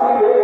ছিল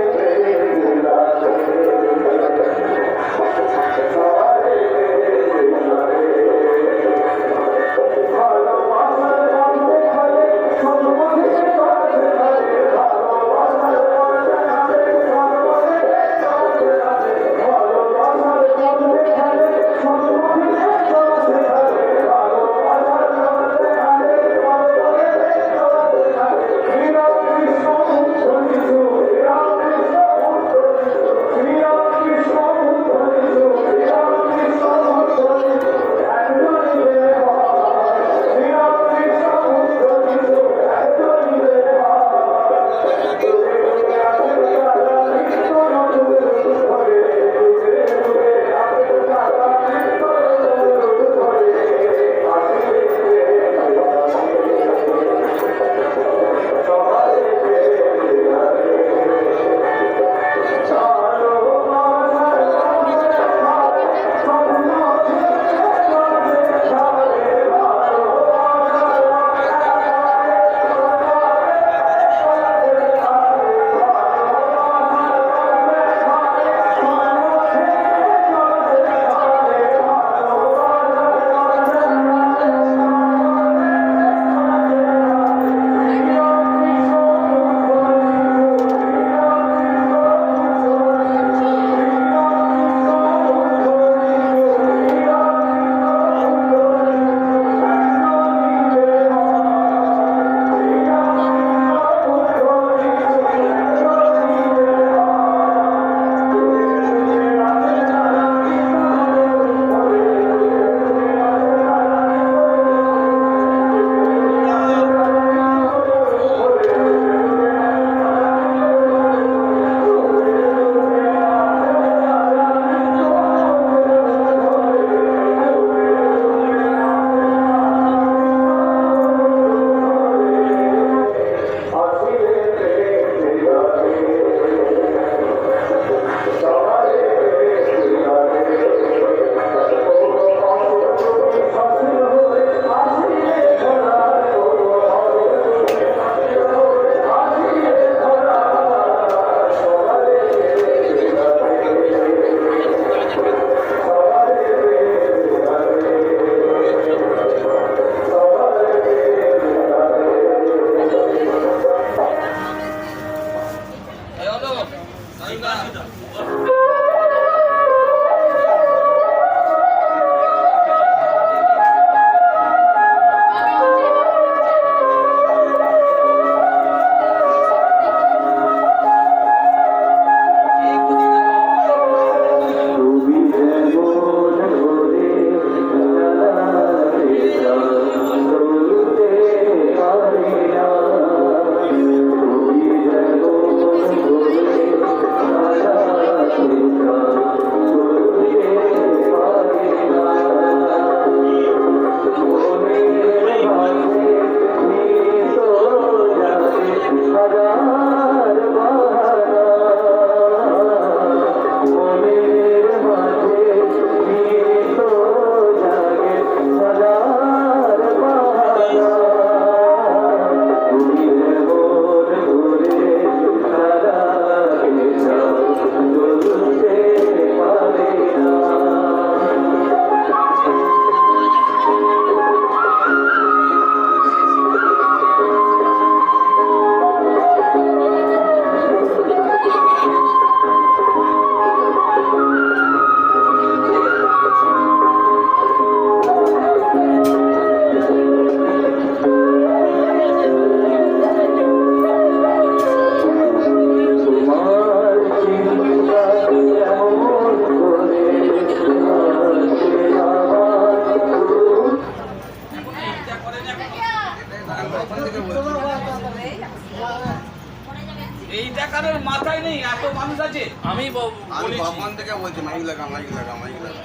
এইটা কারোর মাথায় নেই এত মানুষ আছে। আমি ভগবান থেকে বলছি মাইক লাগা মাইক লাগা মাইক লাগা।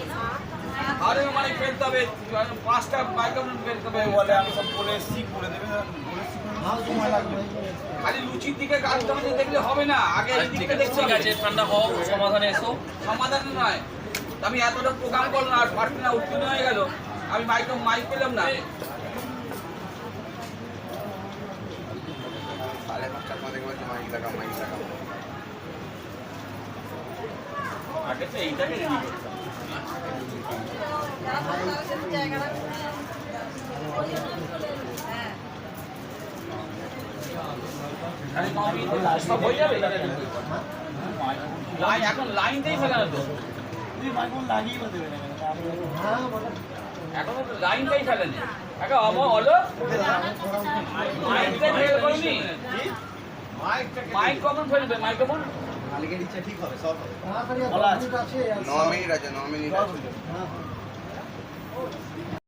আরে মানে ফেলতে হবে পাঁচটা মাইক্রোফোন ফেলতে হবে বলে আমি সব বলে এসছি করে দেবে খালি লুচির দিকে দেখলে হবে না আগে ঠিক আছে ঠান্ডা হও সমাধানে এসো। সমাধান নয়। আমি এতটা প্রোগ্রাম করলাম আর পারছি না উত্তীর্ণ হয়ে গেল। আমি মাইক মাইক পেলাম না। থেকে মাইক লাগা আগে তো এইটাকে রেডি করতে হবে। আরে মামি, সব হয়ে যাবে। লাইন এখন লাইনটাই ফেলানো তো এখন লাইনটাই ফেলেনি। একটা অম হলো ফেল করিনি। মাইক কখন ফেলবে মাইক মালিকের ইচ্ছা ঠিক হবে সব হবে। আছে। ন মিনিট। আছে ন মিনিট আছে। হ্যাঁ।